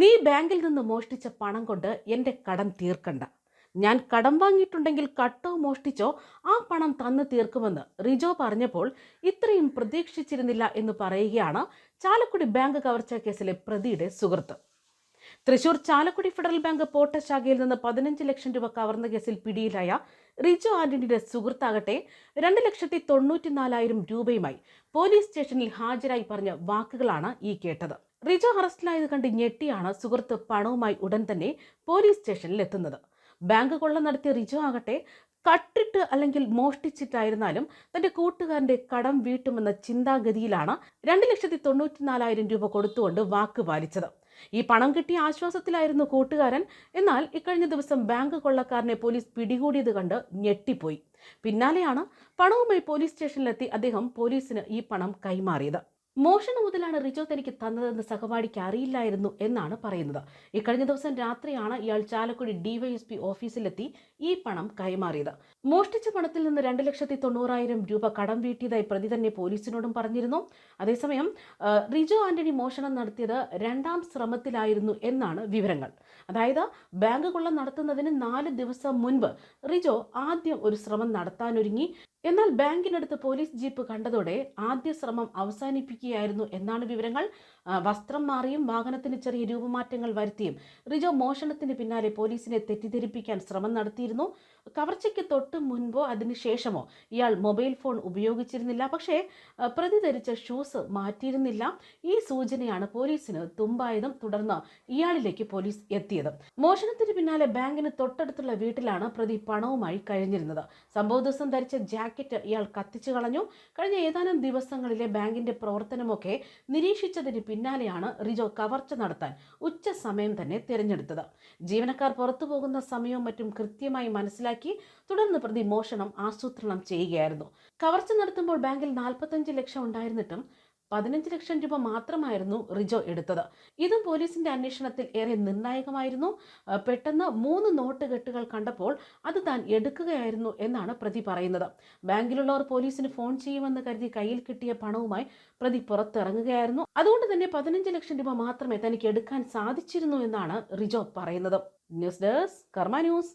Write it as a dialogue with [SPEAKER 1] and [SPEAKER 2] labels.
[SPEAKER 1] നീ ബാങ്കിൽ നിന്ന് മോഷ്ടിച്ച പണം കൊണ്ട് എന്റെ കടം തീർക്കണ്ട. ഞാൻ കടം വാങ്ങിയിട്ടുണ്ടെങ്കിൽ കട്ടോ മോഷ്ടിച്ചോ ആ പണം തന്നു തീർക്കുമെന്ന് റിജോ പറഞ്ഞപ്പോൾ ഇത്രയും പ്രതീക്ഷിച്ചിരുന്നില്ല എന്ന് പറയുകയാണ് ചാലക്കുടി ബാങ്ക് കവർച്ചാ കേസിലെ പ്രതിയുടെ സുഹൃത്ത്. തൃശൂർ ചാലക്കുടി ഫെഡറൽ ബാങ്ക് പോട്ട ശാഖയിൽ നിന്ന് പതിനഞ്ച് ലക്ഷം രൂപ കവർന്ന കേസിൽ പിടിയിലായ റിജോ ആന്റണിയുടെ സുഹൃത്താകട്ടെ രണ്ട് ലക്ഷത്തി തൊണ്ണൂറ്റിനാലായിരം രൂപയുമായി പോലീസ് സ്റ്റേഷനിൽ ഹാജരായി പറഞ്ഞ വാക്കുകളാണ് ഈ കേട്ടത്. റിജോ അറസ്റ്റിലായത് കണ്ട് ഞെട്ടിയാണ് സുഹൃത്ത് പണവുമായി ഉടൻ തന്നെ പോലീസ് സ്റ്റേഷനിൽ എത്തുന്നത്. ബാങ്ക് കൊള്ള നടത്തിയ റിജോ ആകട്ടെ കട്ടിട്ട് അല്ലെങ്കിൽ മോഷ്ടിച്ചിട്ടായിരുന്നാലും തന്റെ കൂട്ടുകാരന്റെ കടം വീട്ടുമെന്ന ചിന്താഗതിയിലാണ് രണ്ട് ലക്ഷത്തി തൊണ്ണൂറ്റിനാലായിരം രൂപ കൊടുത്തുകൊണ്ട് വാക്ക് പാലിച്ചത്. ഈ പണം കിട്ടിയ ആശ്വാസത്തിലായിരുന്നു കൂട്ടുകാരൻ. എന്നാൽ ഇക്കഴിഞ്ഞ ദിവസം ബാങ്ക് കൊള്ളക്കാരനെ പോലീസ് പിടികൂടിയത് കണ്ട് ഞെട്ടിപ്പോയി. പിന്നാലെയാണ് പണവുമായി പോലീസ് സ്റ്റേഷനിലെത്തി അദ്ദേഹം പോലീസിന് ഈ പണം കൈമാറിയത്. മോഷണം മുതലാണ് റിജോ തനിക്ക് തന്നതെന്ന് സഹപാഠിക്ക് അറിയില്ലായിരുന്നു എന്നാണ് പറയുന്നത്. ഇക്കഴിഞ്ഞ ദിവസം രാത്രിയാണ് ഇയാൾ ചാലക്കുടി ഡിവൈഎസ്പി ഓഫീസിലെത്തി ഈ പണം കൈമാറിയത്. മോഷ്ടിച്ച പണത്തിൽ നിന്ന് രണ്ട് ലക്ഷത്തി തൊണ്ണൂറായിരം രൂപ കടം വീട്ടിയതായി പ്രതി തന്നെ പോലീസിനോടും പറഞ്ഞിരുന്നു. അതേസമയം റിജോ ആന്റണി മോഷണം നടത്തിയത് രണ്ടാം ശ്രമത്തിലായിരുന്നു എന്നാണ് വിവരങ്ങൾ. അതായത് ബാങ്ക് കൊള്ള നടത്തുന്നതിന് നാല് ദിവസം മുൻപ് റിജോ ആദ്യം ഒരു ശ്രമം നടത്താനൊരുങ്ങി. എന്നാൽ ബാങ്കിനടുത്ത് പോലീസ് ജീപ്പ് കണ്ടതോടെ ആദ്യ ശ്രമം അവസാനിപ്പിക്കുകയായിരുന്നു എന്നാണ് വിവരങ്ങൾ. വസ്ത്രം മാറിയും വാഹനത്തിന് ചെറിയ രൂപമാറ്റങ്ങൾ വരുത്തിയും റിജോ മോഷണത്തിന് പിന്നാലെ പോലീസിനെ തെറ്റിദ്ധരിപ്പിക്കാൻ ശ്രമം നടത്തിയിരുന്നു. കവർച്ചയ്ക്ക് തൊട്ട് മുൻപോ അതിനുശേഷമോ ഇയാൾ മൊബൈൽ ഫോൺ ഉപയോഗിച്ചിരുന്നില്ല. പക്ഷേ പ്രതി ധരിച്ച ഷൂസ് മാറ്റിയിരുന്നില്ല. ഈ സൂചനയാണ് പോലീസിന് തുമ്പായതും തുടർന്ന് ഇയാളിലേക്ക് പോലീസ് എത്തിയത്. മോഷണത്തിന് പിന്നാലെ ബാങ്കിന് തൊട്ടടുത്തുള്ള വീട്ടിലാണ് പ്രതി പണവുമായി കഴിഞ്ഞിരുന്നത്. സംഭവ ദിവസം ധരിച്ച ജാക്കറ്റ് ഇയാൾ കത്തിച്ചു കളഞ്ഞു. കഴിഞ്ഞ ഏതാനും ദിവസങ്ങളിലെ ബാങ്കിന്റെ പ്രവർത്തനമൊക്കെ നിരീക്ഷിച്ചതിന് പിന്നാലെയാണ് റിജോ കവർച്ച നടത്താൻ ഉച്ച സമയം തന്നെ തിരഞ്ഞെടുത്തത്. ജീവനക്കാർ പുറത്തു പോകുന്ന സമയവും മറ്റും കൃത്യമായി മനസ്സിലാക്കി തുടർന്ന് പ്രതി മോഷണം ആസൂത്രണം ചെയ്യുകയായിരുന്നു. കവർച്ച നടത്തുമ്പോൾ ബാങ്കിൽ നാൽപ്പത്തഞ്ച് ലക്ഷം ഉണ്ടായിരുന്നിട്ടും പതിനഞ്ച് ലക്ഷം രൂപ മാത്രമായിരുന്നു റിജോ എടുത്തത്. ഇതും പോലീസിന്റെ അന്വേഷണത്തിൽ ഏറെ നിർണായകമായിരുന്നു. പെട്ടെന്ന് മൂന്ന് നോട്ട് കെട്ടുകൾ കണ്ടപ്പോൾ അത് താൻ എടുക്കുകയായിരുന്നു എന്നാണ് പ്രതി പറയുന്നത്. ബാങ്കിലുള്ളവർ പോലീസിന് ഫോൺ ചെയ്യുമെന്ന് കരുതി കയ്യിൽ കിട്ടിയ പണവുമായി പ്രതി പുറത്തിറങ്ങുകയായിരുന്നു. അതുകൊണ്ട് തന്നെ പതിനഞ്ച് ലക്ഷം രൂപ മാത്രമേ തനിക്ക് എടുക്കാൻ സാധിച്ചിരുന്നു എന്നാണ് റിജോ പറയുന്നത്. News desk Karma news.